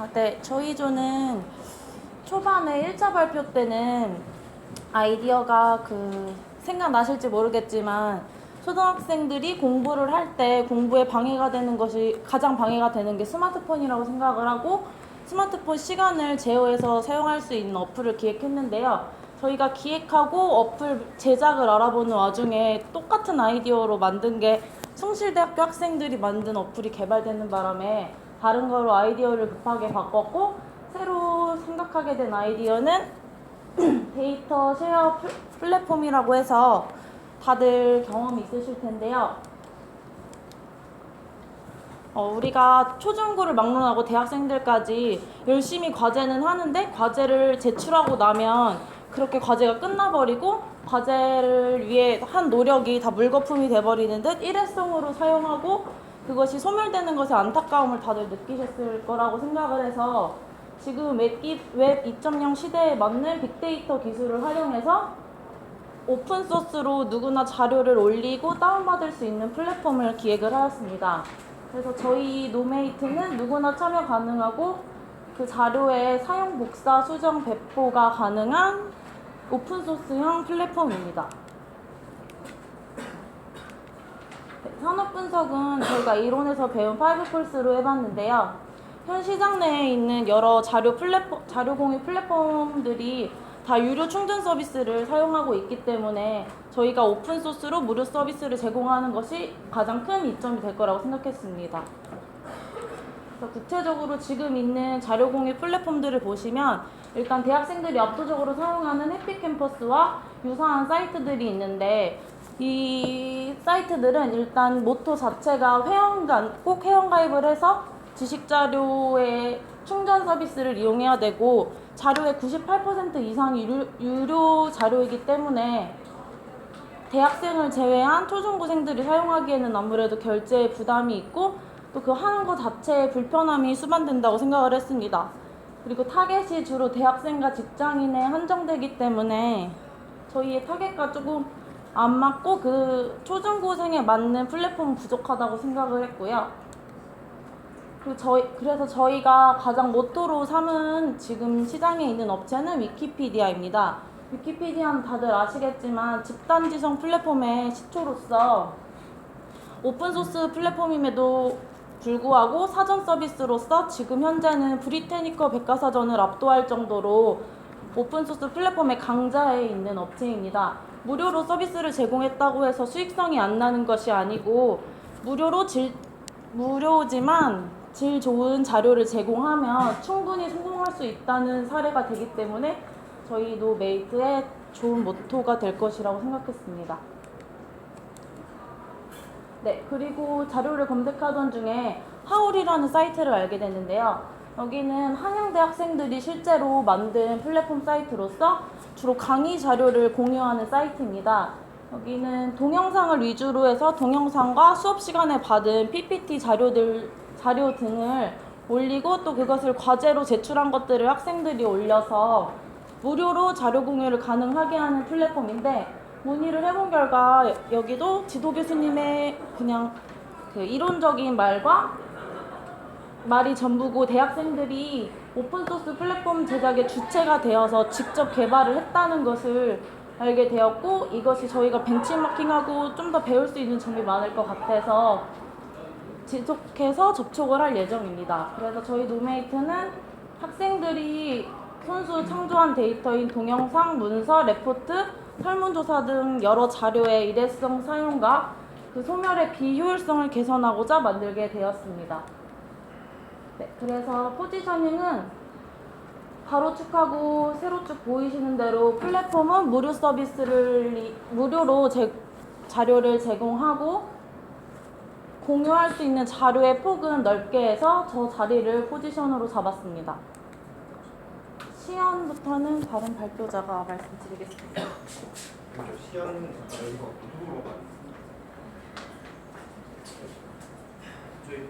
아, 네. 저희 조는 초반에 1차 발표 때는 아이디어가 그 생각나실지 모르겠지만 초등학생들이 공부를 할 때 공부에 방해가 되는 것이 가장 방해가 되는 게 스마트폰이라고 생각을 하고 스마트폰 시간을 제어해서 사용할 수 있는 어플을 기획했는데요. 저희가 기획하고 어플 제작을 알아보는 와중에 똑같은 아이디어로 만든 게 숭실대학교 학생들이 만든 어플이 개발되는 바람에 다른 거로 아이디어를 급하게 바꿨고 새로 생각하게 된 아이디어는 데이터 쉐어 플- 플랫폼이라고 해서 다들 경험이 있으실 텐데요. 어, 우리가 초중고를 막론하고 대학생들까지 열심히 과제는 하는데 과제를 제출하고 나면 그렇게 과제가 끝나버리고 과제를 위해 한 노력이 다 물거품이 돼버리는 듯 일회성으로 사용하고 그것이 소멸되는 것에 안타까움을 다들 느끼셨을 거라고 생각을 해서 지금 웹 2.0 시대에 맞는 빅데이터 기술을 활용해서 오픈 소스로 누구나 자료를 올리고 다운받을 수 있는 플랫폼을 기획을 하였습니다. 그래서 저희 노메이트는 누구나 참여 가능하고 그 자료의 사용 복사, 수정, 배포가 가능한 오픈 소스형 플랫폼입니다. 산업 분석은 저희가 이론에서 배운 파이브 폴스로 해봤는데요. 현 시장 내에 있는 여러 자료 플랫폼, 자료 공유 플랫폼들이 다 유료 충전 서비스를 사용하고 있기 때문에 저희가 오픈 소스로 무료 서비스를 제공하는 것이 가장 큰 이점이 될 거라고 생각했습니다. 구체적으로 지금 있는 자료 공유 플랫폼들을 보시면 일단 대학생들이 압도적으로 사용하는 해피캠퍼스와 유사한 사이트들이 있는데 이 사이트들은 일단 모토 자체가 회원간 꼭 회원가입을 해서 지식 자료의 충전 서비스를 이용해야 되고 자료의 98% 이상이 유료, 유료 자료이기 때문에 대학생을 제외한 초중고생들이 사용하기에는 아무래도 결제에 부담이 있고 또 그 하는 것 자체에 불편함이 수반된다고 생각을 했습니다. 그리고 타겟이 주로 대학생과 직장인에 한정되기 때문에 저희의 타겟과 조금 안 맞고 그 초중고생에 맞는 플랫폼은 부족하다고 생각을 했고요. 그 저희 그래서 저희가 가장 모토로 삼은 지금 시장에 있는 업체는 위키피디아입니다. 위키피디아는 다들 아시겠지만 집단 지성 플랫폼의 시초로서 오픈 소스 플랫폼임에도 불구하고 사전 서비스로서 지금 현재는 브리테니커 백과사전을 압도할 정도로 오픈 소스 플랫폼의 강자에 있는 업체입니다. 무료로 서비스를 제공했다고 해서 수익성이 안 나는 것이 아니고 무료로 질 무료지만 질 좋은 자료를 제공하면 충분히 성공할 수 있다는 사례가 되기 때문에 저희 노메이트의 좋은 모토가 될 것이라고 생각했습니다. 네, 그리고 자료를 검색하던 중에 하울이라는 사이트를 알게 됐는데요. 여기는 한양대 학생들이 실제로 만든 플랫폼 사이트로서 주로 강의 자료를 공유하는 사이트입니다. 여기는 동영상을 위주로 해서 동영상과 수업 시간에 받은 PPT 자료들 자료 등을 올리고 또 그것을 과제로 제출한 것들을 학생들이 올려서 무료로 자료 공유를 가능하게 하는 플랫폼인데 문의를 해본 결과 여기도 지도 교수님의 그냥 그 이론적인 말과 말이 전부고 대학생들이 오픈소스 플랫폼 제작의 주체가 되어서 직접 개발을 했다는 것을 알게 되었고 이것이 저희가 벤치마킹하고 좀 더 배울 수 있는 점이 많을 것 같아서 지속해서 접촉을 할 예정입니다. 그래서 저희 노메이트는 학생들이 손수 창조한 데이터인 동영상, 문서, 레포트, 설문조사 등 여러 자료의 일회성 사용과 그 소멸의 비효율성을 개선하고자 만들게 되었습니다. 네, 그래서 포지셔닝은 가로축하고 세로 축 보이시는 대로 플랫폼은 무료 서비스를 이- 무료로 제, 자료를 제공하고 공유할 수 있는 자료의 폭은 넓게 해서 저 자리를 포지션으로 잡았습니다. 시연부터는 다른 발표자가 말씀드리겠습니다. 시연 아, 이거 노트북으로 가. 저희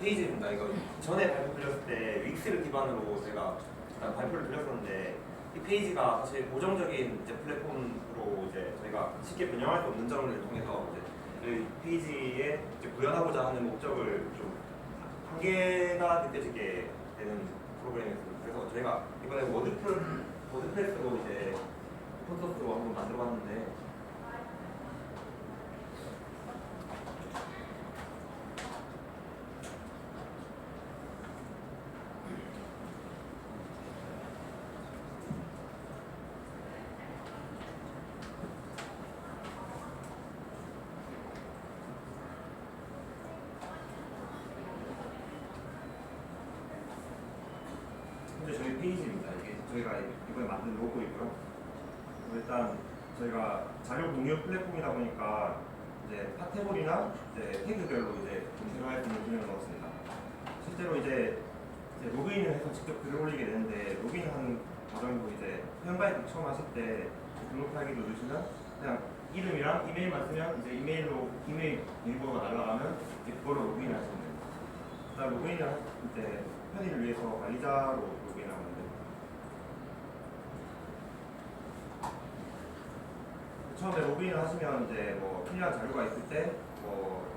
페이지입니다. 이거 전에 발표 드렸을 때 윅스를 기반으로 제가 발표를 드렸었는데 이 페이지가 사실 고정적인 이제 플랫폼으로 이제 저희가 쉽게 변형할 수 없는 점을 통해서 이제 이 페이지에 이제 구현하고자 하는 목적을 좀 한계가 느껴지게 되는 저희가 이번에 워드프레스 워드프레스로 이제 콘서트로 한번 만들어봤는데 현재 저희 페이지입니다. 이게 저희가 이번에 만든 로고이고요. 일단 저희가 자료 공유 플랫폼이다 보니까 이제 카테고리나 이제 태그별로 이제 검색을 할수 있는 기능을 넣었습니다. 실제로 이제, 이제 로그인을 해서 직접 글을 올리게 되는데 로그인하는 과정도 이제 회원가입 처음 하실 때 등록하기 누르시면 그냥 이름이랑 이메일만 쓰면 이제 이메일로 이메일 비밀번호가 날아가면 이제 그걸로 로그인을 하시면 됩니다. 일단 로그인을 할 때 편의를 위해서 관리자로 로그인을 하는데 처음에 로그인을 하시면 이제 뭐 필요한 자료가 있을 때뭐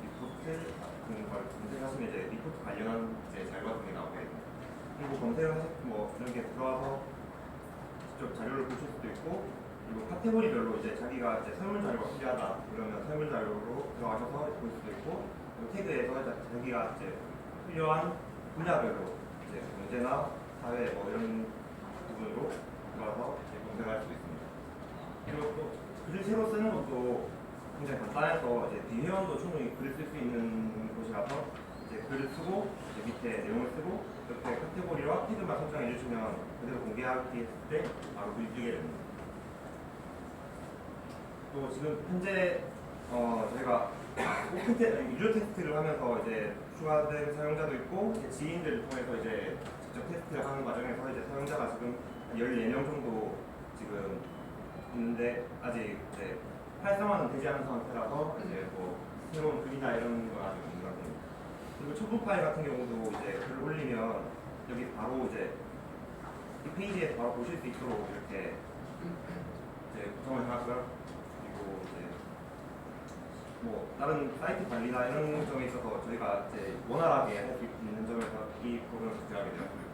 리포트 같은 걸 검색하시면 이제 리포트 관련한 이제 자료 같은 게 나오게 됩니다. 그리고 검색을 하실 뭐 이런 게 들어와서 직접 자료를 보실 수도 있고 그리고 카테고리별로 이제 자기가 이제 설문 자료가 필요하다 그러면 설문 자료로 들어가셔서 볼 수도 있고 태그에서 자기가 이제 필요한 분야별로 이제 경제나 사회 뭐 이런 부분으로 들어가서 이제 검색할 수 있습니다. 그리고 또 글을 새로 쓰는 것도 굉장히 간단해서 이제 비회원도 충분히 글을 쓸 수 있는 곳이라서 이제 글을 쓰고 이제 밑에 내용을 쓰고 옆에 카테고리와 태그만 설정해 주시면 그대로 공개하기 했을 때 바로 뜨게 됩니다. 또 지금 현재 어 저희가 오픈 테, 유료 테스트를 하면서 이제 추가된 사용자도 있고 이제 지인들을 통해서 이제 직접 테스트를 하는 과정에서 이제 사용자가 지금 한 14명 정도 지금 있는데 아직 이제 활성화는 되지 않은 상태라서 이제 뭐 새로운 글이나 이런 거 아직 없는 상태입니다. 그리고 첨부 파일 같은 경우도 이제 글을 올리면 여기 바로 이제 이 페이지에 바로 보실 수 있도록 이렇게 이제 구성을 해놨고요. 그리고 이제 뭐 다른 사이트 관리나 이런 점에 있어서 저희가 이제 원활하게 할 수 있는 점에서 이 프로그램을 제작하게 되었습니다.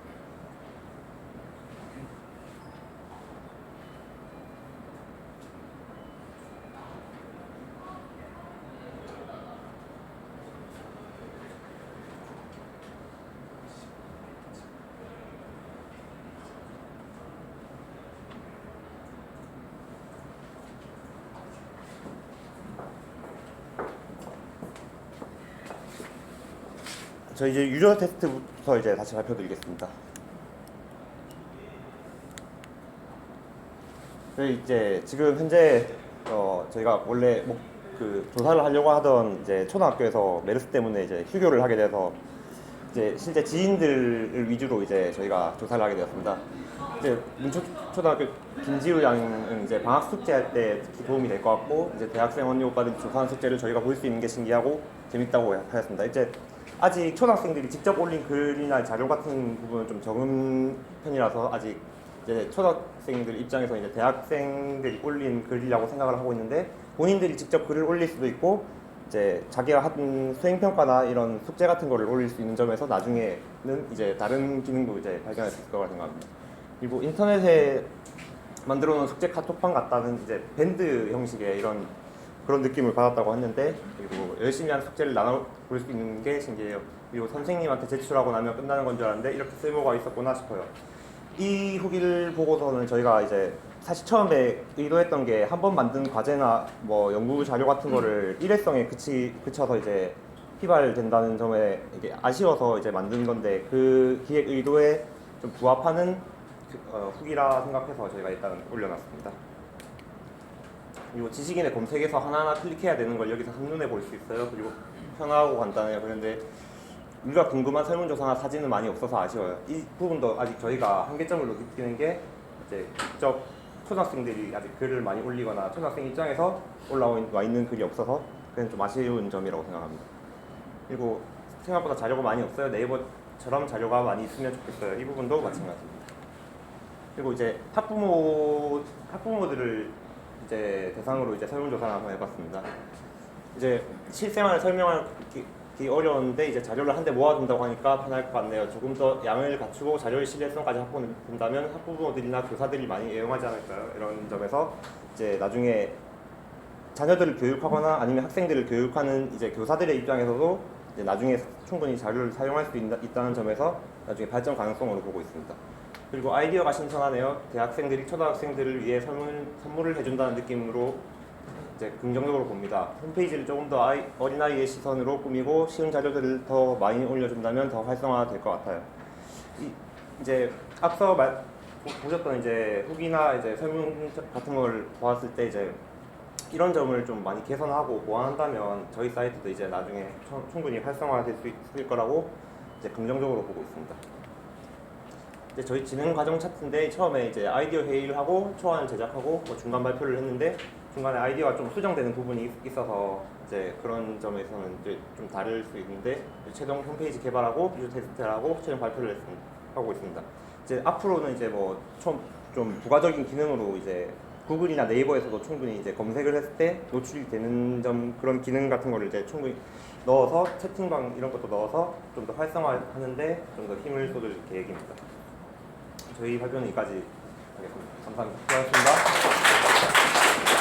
저 이제 유저 테스트부터 이제 다시 발표드리겠습니다. 저희 이제 지금 현재 어 저희가 원래 뭐 그 조사를 하려고 하던 이제 초등학교에서 메르스 때문에 이제 휴교를 하게 돼서 이제 실제 지인들을 위주로 이제 저희가 조사를 하게 되었습니다. 이제 문초 초등학교 김지우 양은 이제 방학 숙제할 때 특히 도움이 될 것 같고 이제 대학생 언니 오빠들이 조사한 숙제를 저희가 볼 수 있는 게 신기하고 재밌다고 하였습니다. 이제 아직 초등학생들이 직접 올린 글이나 자료 같은 부분은 좀 적은 편이라서 아직 이제 초등학생들 입장에서 이제 대학생들이 올린 글이라고 생각을 하고 있는데 본인들이 직접 글을 올릴 수도 있고 이제 자기가 한 수행 평가나 이런 숙제 같은 거를 올릴 수 있는 점에서 나중에는 이제 다른 기능도 이제 발견할 수 있을 거라 생각합니다. 그리고 인터넷에 만들어 놓은 숙제 카톡방 같다는 이제 밴드 형식의 이런 그런 느낌을 받았다고 했는데 그리고 열심히 한 숙제를 나눠볼 수 있는 게 신기해요. 그리고 선생님한테 제출하고 나면 끝나는 건 줄 알았는데 이렇게 쓸모가 있었구나 싶어요. 이 후기를 보고서는 저희가 이제 사실 처음에 의도했던 게 한 번 만든 과제나 뭐 연구 자료 같은 거를 일회성에 그치 그쳐서 이제 휘발된다는 점에 이게 아쉬워서 이제 만든 건데 그 기획 의도에 좀 부합하는 그, 어, 후기라 생각해서 저희가 일단 올려놨습니다. 그리고 지식인의 검색에서 하나하나 클릭해야 되는 걸 여기서 한눈에 볼 수 있어요. 그리고 편하고 간단해요. 그런데 우리가 궁금한 설문조사나 사진은 많이 없어서 아쉬워요. 이 부분도 아직 저희가 한계점을 느끼는 게 이제 직접 초등학생들이 아직 글을 많이 올리거나 초등학생 입장에서 올라와 있는 글이 없어서 그건 좀 아쉬운 점이라고 생각합니다. 그리고 생각보다 자료가 많이 없어요. 네이버처럼 자료가 많이 있으면 좋겠어요. 이 부분도 마찬가지입니다. 그리고 이제 학부모 학부모들을 이제 대상으로 이제 설문조사를 한번 해봤습니다. 이제 실생활을 설명할 기- 찾기 어려운데 이제 자료를 한대 모아둔다고 하니까 편할 것 같네요. 조금 더 양을 갖추고 자료의 신뢰성까지 확보된다면 학부모들이나 교사들이 많이 애용하지 않을까요? 이런 점에서 이제 나중에 자녀들을 교육하거나 아니면 학생들을 교육하는 이제 교사들의 입장에서도 이제 나중에 충분히 자료를 사용할 수 있다, 있다는 점에서 나중에 발전 가능성으로 보고 있습니다. 그리고 아이디어가 신선하네요. 대학생들이 초등학생들을 위해 선물, 선물을 해준다는 느낌으로 이제 긍정적으로 봅니다. 홈페이지를 조금 더 아이, 어린아이의 시선으로 꾸미고 쉬운 자료들을 더 많이 올려준다면 더 활성화될 것 같아요. 이, 이제 앞서 말, 보- 보셨던 이제 후기나 이제 설문 같은 걸 보았을 때 이제 이런 점을 좀 많이 개선하고 보완한다면 저희 사이트도 이제 나중에 충- 충분히 활성화될 수 있을 거라고 이제 긍정적으로 보고 있습니다. 이제 저희 진행 과정 차트인데 처음에 이제 아이디어 회의를 하고 초안을 제작하고 뭐 중간 발표를 했는데 중간에 아이디어가 좀 수정되는 부분이 있- 있어서 이제 그런 점에서는 이제 좀 다를 수 있는데 최종 홈페이지 개발하고 비주 테스트를 하고 최종 발표를 했습니다. 하고 있습니다. 이제 앞으로는 이제 뭐 좀 부가적인 기능으로 이제 구글이나 네이버에서도 충분히 이제 검색을 했을 때 노출이 되는 점 그런 기능 같은 거를 이제 충분히 넣어서 채팅방 이런 것도 넣어서 좀 더 활성화하는데 좀 더 힘을 쏟을 계획입니다. 저희 발표는 여기까지 하겠습니다. 감사합니다. 수고하셨습니다.